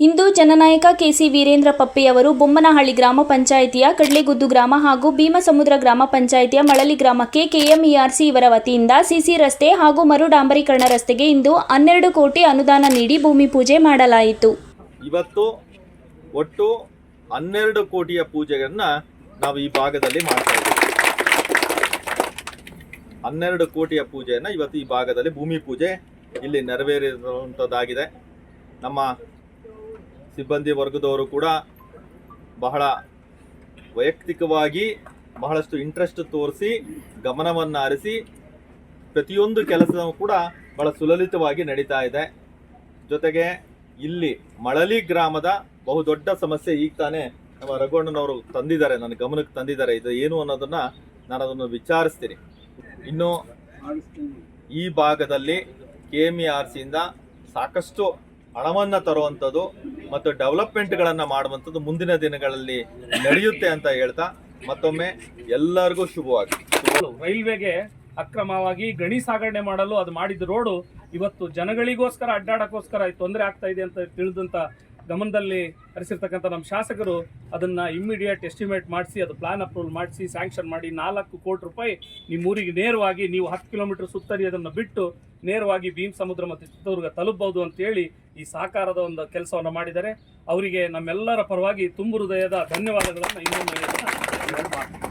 ಇಂದು ಜನನಾಯಕ ಕೆಸಿ ವೀರೇಂದ್ರ ಪಪ್ಪಿಯವರು ಬೊಮ್ಮನಹಳ್ಳಿ ಗ್ರಾಮ ಪಂಚಾಯಿತಿಯ ಕಡ್ಲೆಗುದ್ದು ಗ್ರಾಮ ಹಾಗೂ ಭೀಮಸಮುದ್ರ ಗ್ರಾಮ ಪಂಚಾಯಿತಿಯ ಮಳಲಿ ಗ್ರಾಮಕ್ಕೆ ಕೆಎಂಇಆರ್ಸಿ ಇವರ ವತಿಯಿಂದ ಸಿಸಿ ರಸ್ತೆ ಹಾಗೂ ಮರು ಡಾಂಬರೀಕರಣ ರಸ್ತೆಗೆ ಇಂದು ಹನ್ನೆರಡು ಕೋಟಿ ಅನುದಾನ ನೀಡಿ ಭೂಮಿ ಪೂಜೆ ಮಾಡಲಾಯಿತು. ಇವತ್ತು ಒಟ್ಟು ಹನ್ನೆರಡು ಕೋಟಿಯ ಪೂಜೆಯನ್ನ ನಾವು ಈ ಭಾಗದಲ್ಲಿ ಮಾಡ್ತಾ ಇದ್ದೀವಿ. ಹನ್ನೆರಡು ಕೋಟಿಯ ಪೂಜೆಯನ್ನ ಇವತ್ತು ಈ ಭಾಗದಲ್ಲಿ ಭೂಮಿ ಪೂಜೆ ಇಲ್ಲಿ ನೆರವೇರಿರುವಂಥದ್ದಾಗಿದೆ ನಮ್ಮ ಸಿಬ್ಬಂದಿ ವರ್ಗದವರು ಕೂಡ ಬಹಳ ವೈಯಕ್ತಿಕವಾಗಿ ಬಹಳಷ್ಟು ಇಂಟ್ರೆಸ್ಟ್ ತೋರಿಸಿ, ಗಮನವನ್ನು ಹರಿಸಿ, ಪ್ರತಿಯೊಂದು ಕೆಲಸವೂ ಕೂಡ ಬಹಳ ಸುಲಲಿತವಾಗಿ ನಡೀತಾ ಇದೆ. ಜೊತೆಗೆ ಇಲ್ಲಿ ಮಳಲಿ ಗ್ರಾಮದ ಬಹುದೊಡ್ಡ ಸಮಸ್ಯೆ ಈಗ ತಾನೇ ನಮ್ಮ ರಘುವಣ್ಣನವರು ತಂದಿದ್ದಾರೆ, ನನ್ನ ಗಮನಕ್ಕೆ ತಂದಿದ್ದಾರೆ. ಇದು ಏನು ಅನ್ನೋದನ್ನು ನಾನು ಅದನ್ನು ವಿಚಾರಿಸ್ತೀನಿ. ಇನ್ನು ಈ ಭಾಗದಲ್ಲಿ ಕೆ ಎಂ ಇ ಆರ್ ಸಿಯಿಂದ ಸಾಕಷ್ಟು ಹಣವನ್ನು ತರುವಂಥದ್ದು ಮತ್ತು ಡೆವಲಪ್ಮೆಂಟ್ಗಳನ್ನ ಮಾಡುವಂಥದ್ದು ಮುಂದಿನ ದಿನಗಳಲ್ಲಿ ನಡೆಯುತ್ತೆ ಅಂತ ಹೇಳ್ತಾ ಮತ್ತೊಮ್ಮೆ ಎಲ್ಲರಿಗೂ ಶುಭವಾಗಿ ರೈಲ್ವೆಗೆ ಅಕ್ರಮವಾಗಿ ಗಣಿ ಸಾಗಣೆ ಮಾಡಲು ಅದು ಮಾಡಿದ ರೋಡು ಇವತ್ತು ಜನಗಳಿಗೋಸ್ಕರ, ಅಡ್ಡಾಡಕ್ಕೋಸ್ಕರ ತೊಂದರೆ ಆಗ್ತಾ ಇದೆ ಅಂತ ತಿಳಿದಂತ ಗಮನದಲ್ಲಿ ಹರಿಸಿರ್ತಕ್ಕಂಥ ನಮ್ಮ ಶಾಸಕರು ಅದನ್ನು ಇಮ್ಮಿಡಿಯೇಟ್ ಎಸ್ಟಿಮೇಟ್ ಮಾಡಿಸಿ, ಅದು ಪ್ಲಾನ್ ಅಪ್ರೂವಲ್ ಮಾಡಿಸಿ ಸ್ಯಾಂಕ್ಷನ್ ಮಾಡಿ ನಾಲ್ಕು ಕೋಟಿ ರೂಪಾಯಿ ನಿಮ್ಮ ಊರಿಗೆ ನೇರವಾಗಿ ನೀವು ಹತ್ತು ಕಿಲೋಮೀಟರ್ ಸುತ್ತರಿ ಅದನ್ನು ಬಿಟ್ಟು ನೇರವಾಗಿ ಭೀಮ್ ಸಮುದ್ರ ಮತ್ತು ಚಿತ್ರದುರ್ಗ ತಲುಪಬಹುದು ಅಂತೇಳಿ ಈ ಸಾಕಾರದ ಒಂದು ಕೆಲಸವನ್ನು ಮಾಡಿದ್ದಾರೆ. ಅವರಿಗೆ ನಮ್ಮೆಲ್ಲರ ಪರವಾಗಿ ತುಂಬು ಹೃದಯದ ಧನ್ಯವಾದಗಳನ್ನು ಇನ್ನೊಮ್ಮೆ